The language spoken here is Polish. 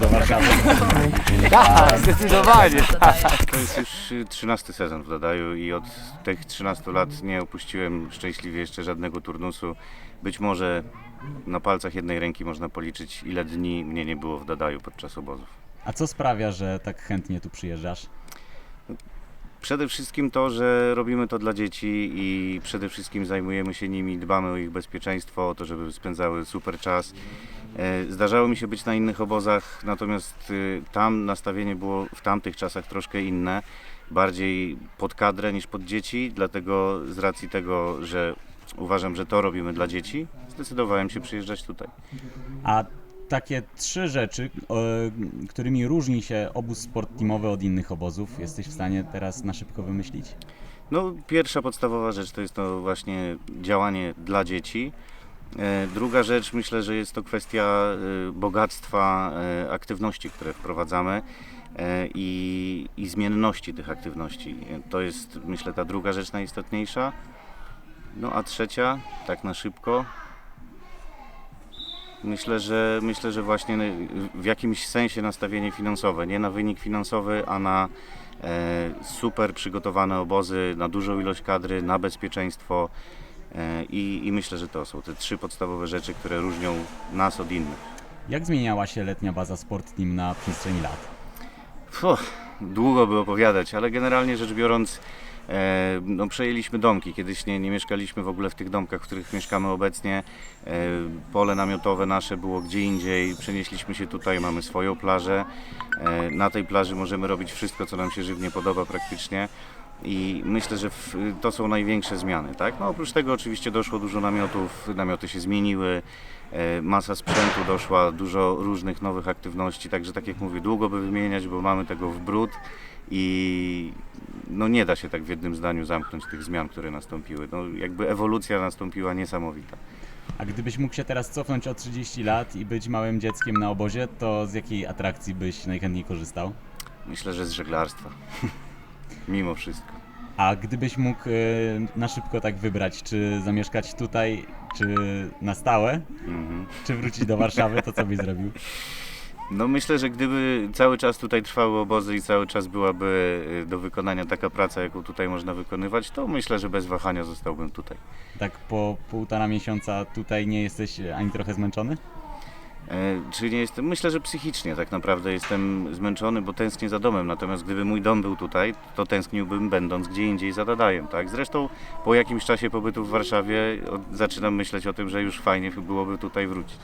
Do Warszawy. Tak, zdecydowanie. To jest już y, 13 sezon w Dadaju i od tych 13 lat nie opuściłem szczęśliwie jeszcze żadnego turnusu. Być może na palcach jednej ręki można policzyć, ile dni mnie nie było w Dadaju podczas obozów. A co sprawia, że tak chętnie tu przyjeżdżasz? Przede wszystkim to, że robimy to dla dzieci i przede wszystkim zajmujemy się nimi, dbamy o ich bezpieczeństwo, o to, żeby spędzały super czas. E, Zdarzało mi się być na innych obozach, natomiast y, tam nastawienie było w tamtych czasach troszkę inne, bardziej pod kadrę niż pod dzieci, dlatego z racji tego, że uważam, że to robimy dla dzieci, zdecydowałem się przyjeżdżać tutaj. A takie trzy rzeczy, którymi różni się obóz sport teamowy od innych obozów, jesteś w stanie teraz na szybko wymyślić? No, pierwsza podstawowa rzecz to jest to właśnie działanie dla dzieci. E, Druga rzecz myślę, że jest to kwestia e, bogactwa e, aktywności, które wprowadzamy i, i zmienności tych aktywności. To jest myślę ta druga rzecz najistotniejsza. No a trzecia, tak na szybko. Myślę, że myślę, że właśnie w jakimś sensie nastawienie finansowe, nie na wynik finansowy, a na super przygotowane obozy, na dużą ilość kadry, na bezpieczeństwo. E, I, I myślę, że to są te trzy podstawowe rzeczy, które różnią nas od innych. Jak zmieniała się letnia baza sport team na przestrzeni lat? Fuh, długo by opowiadać, ale generalnie rzecz biorąc, e, no, przejęliśmy domki. Kiedyś nie, nie mieszkaliśmy w ogóle w tych domkach, w których mieszkamy obecnie. E, pole namiotowe nasze było gdzie indziej. Przenieśliśmy się tutaj, mamy swoją plażę. E, na tej plaży możemy robić wszystko, co nam się żywnie podoba praktycznie. I myślę, że to są największe zmiany. Tak? No, oprócz tego oczywiście doszło dużo namiotów, namioty się zmieniły, e, masa sprzętu doszła, dużo różnych nowych aktywności, także tak jak mówię, długo by wymieniać, bo mamy tego w brud i no nie da się tak w jednym zdaniu zamknąć tych zmian, które nastąpiły. No, jakby ewolucja nastąpiła niesamowita. A gdybyś mógł się teraz cofnąć o 30 lat i być małym dzieckiem na obozie, to z jakiej atrakcji byś najchętniej korzystał? Myślę, że z żeglarstwa. Mimo wszystko. A gdybyś mógł e, na szybko tak wybrać, czy zamieszkać tutaj, czy na stałe, Mhm. czy wrócić do Warszawy, to co byś zrobił? No myślę, że gdyby cały czas tutaj trwały obozy i cały czas byłaby y, do wykonania taka praca, jaką tutaj można wykonywać, to myślę, że bez wahania zostałbym tutaj. Tak po półtora miesiąca tutaj nie jesteś ani trochę zmęczony? E, Czy nie jestem? Myślę, że psychicznie tak naprawdę jestem zmęczony, bo tęsknię za domem. Natomiast gdyby mój dom był tutaj, to tęskniłbym będąc gdzie indziej za Dadajem, tak? Zresztą po jakimś czasie pobytu w Warszawie zaczynam myśleć o tym, że już fajnie byłoby tutaj wrócić.